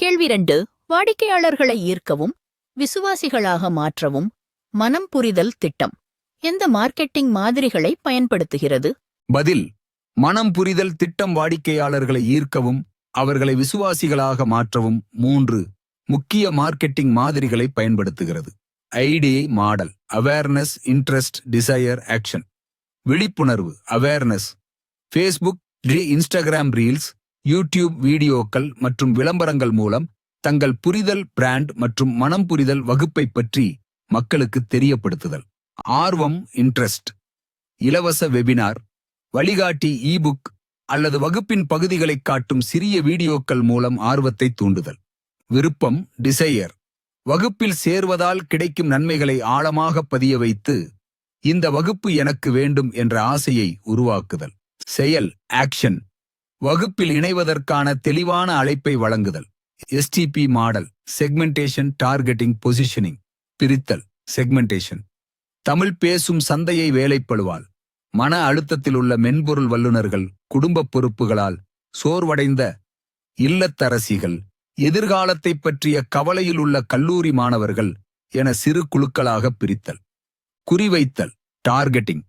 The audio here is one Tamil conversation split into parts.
கேள்வி ரெண்டு வாடிக்கையாளர்களை ஈர்க்கவும் விசுவாசிகளாக மாற்றவும் மனம் புரிதல் திட்டம். எந்த மார்க்கெட்டிங் மாதிரிகளை பயன்படுத்துகிறது? பதில் மனம் புரிதல் திட்டம் வாடிக்கையாளர்களை ஈர்க்கவும் அவர்களை விசுவாசிகளாக மாற்றவும் மூன்று முக்கிய மார்க்கெட்டிங் மாதிரிகளை பயன்படுத்துகிறது. AIDA model awareness interest desire action. விழிப்புணர்வு awareness. Facebook Instagram reels YouTube வீடியோக்கள் மற்றும் விளம்பரங்கள் மூலம் தங்கள் புரிதல் பிராண்ட் மற்றும் மனம் புரிதல் வகுப்பை பற்றி மக்களுக்கு தெரியப்படுத்துதல். ஆர்வம் இன்ட்ரெஸ்ட் இலவச வெபினார் வழிகாட்டி இபுக் அல்லது வகுப்பின் பகுதிகளைக் காட்டும் சிறிய வீடியோக்கள் மூலம் ஆர்வத்தை தூண்டுதல். விருப்பம் டிசையர் வகுப்பில் சேர்வதால் கிடைக்கும் நன்மைகளை ஆழமாக பதிய வைத்து இந்த வகுப்பு எனக்கு வேண்டும் என்ற ஆசையை உருவாக்குதல். செயல் ஆக்ஷன் வகுப்பில் இணைவதற்கான தெளிவான அழைப்பை வழங்குதல். STP model segmentation targeting positioning பிரித்தல் செக்மெண்டேஷன் தமிழ் பேசும் சந்தையை வேலைப்படுவாள். மன அழுத்தத்தில் உள்ள மென்பொருள் வல்லுநர்கள் குடும்ப பொறுப்புகளால் சோர்வடைந்த இல்லத்தரசிகள் எதிர்காலத்தைப் பற்றிய கவலையில் உள்ள கல்லூரி மாணவர்கள் என சிறு குழுக்களாக பிரித்தல். குறிவைத்தல் டார்கெட்டிங்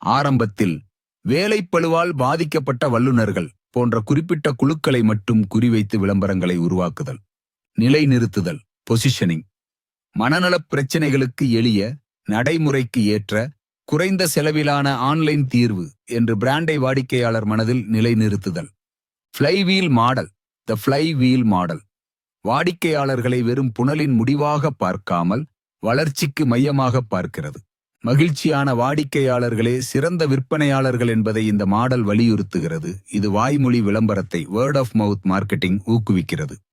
ஆரம்பத்தில் வேலைப்பளுவால் பாதிக்கப்பட்ட வல்லுநர்கள் போன்ற குறிப்பிட்ட குழுக்களை மட்டும் குறிவைத்து விளம்பரங்களை உருவாக்குதல் நிலைநிறுத்துதல் பொசிஷனிங் மனநலப் பிரச்சினைகளுக்கு எளிய நடைமுறைக்கு ஏற்ற குறைந்த செலவிலான ஆன்லைன் தீர்வு என்று பிராண்டை வாடிக்கையாளர் மனதில் நிலைநிறுத்துதல். Flywheel model the flywheel model வாடிக்கையாளர்களை வெறும் புனலின் முடிவாக பார்க்காமல் வளர்ச்சிக்கு மையமாக பார்க்கிறது. மகிழ்ச்சியான வாடிக்கையாளர்களே சிறந்த விற்பனையாளர்கள் என்பதை இந்த மாடல் வலியுறுத்துகிறது. இது வாய்மொழி விளம்பரத்தை வேர்ட் ஆஃப் மவுத் மார்க்கெட்டிங் ஊக்குவிக்கிறது.